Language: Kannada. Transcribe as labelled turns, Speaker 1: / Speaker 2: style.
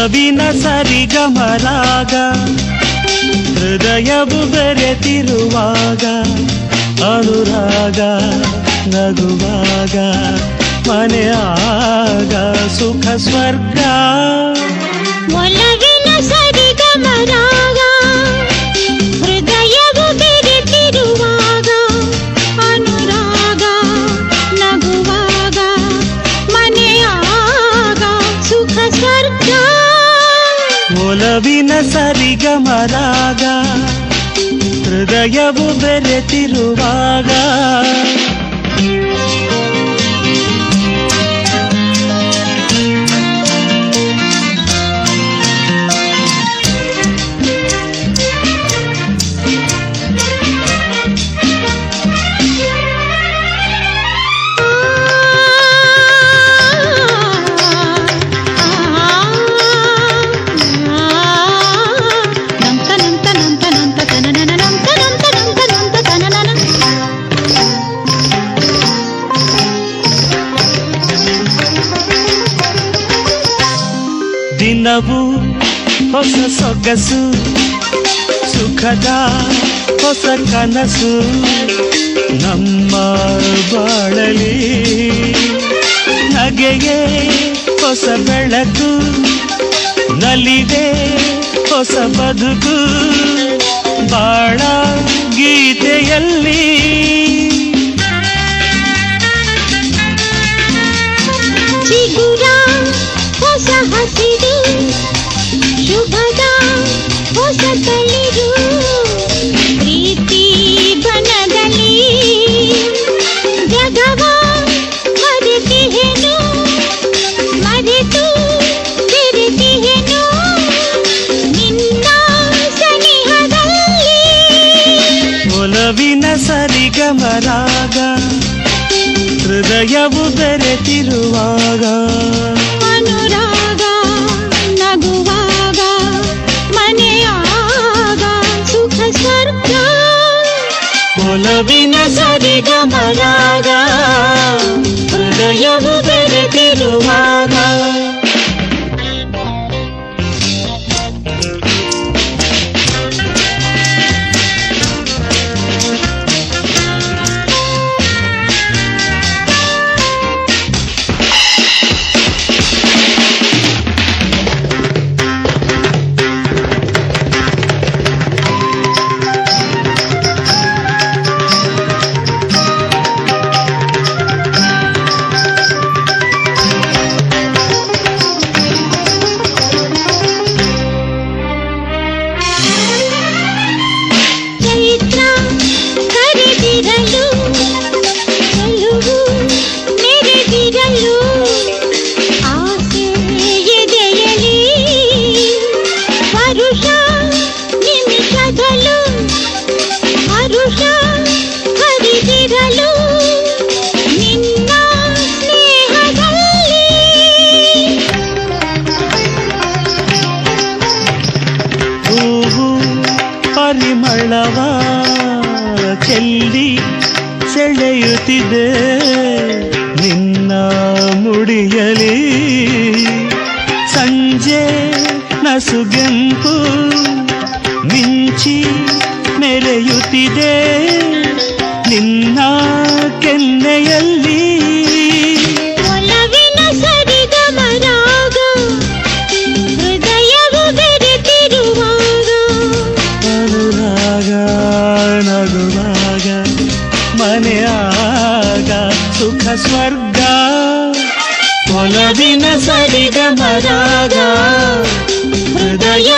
Speaker 1: ಒಲವಿನ ಸರಿಗಮರಾಗ ಹೃದಯವು ಬೆರೆತಿರುವಾಗ ಅನುರಾಗ ನಗುವಾಗ ಮನೆಯಾಗ ಸುಖ ಸ್ವರ್ಗ.
Speaker 2: ಒಲವಿನ ಸರಿಗಮರಾಗ
Speaker 1: ಒಲವಿನ ಸರಿಗಮರಾಗ ಹೃದಯವು ಬೆರೆತಿರುವಾಗ ದಿನವು ಹೊಸ ಸೊಗಸು, ಸುಖದ ಹೊಸ ಕನಸು, ನಮ್ಮ ಬಾಳಲಿ. ನಗೆಗೆ ಹೊಸ ಬೆಳಕು, ನಲಿದೆ ಹೊಸ ಬದುಕು, ಬಾಳ ಗೀತೆಯಲ್ಲಿ. ಸರಿಗಮರಾಗ ಹೃದಯವು ಬೆರೆತಿರುವಾಗ
Speaker 2: ಅನುರಾಗ ನಗುವಾಗ ಮನೆಯಾಗ ಸುಖ ಸ್ವರ್ಗ
Speaker 1: ಒಲವಿನ ಸರಿಗಮರಾಗ ಹೃದಯವು ಬೆರೆತಿರುವಾಗ ಪರಿಮಳವ ಚೆಲ್ಲಿ ಸೆಳೆಯುತ್ತಿದೆ. ನಿನ್ನ ಮುಡಿಯಲಿ ಸಂಜೆ ನಸುಗೆಂಪು ಮಿಂಚಿ ಮೆರೆಯುತ್ತಿದೆ. ಮನೆಯಾಗ ಸುಖ ಸ್ವರ್ಗ ಒಲವಿನ ಸರಿಗಮರಾಗ ಹೃದಯವು ಬೆರೆತಿ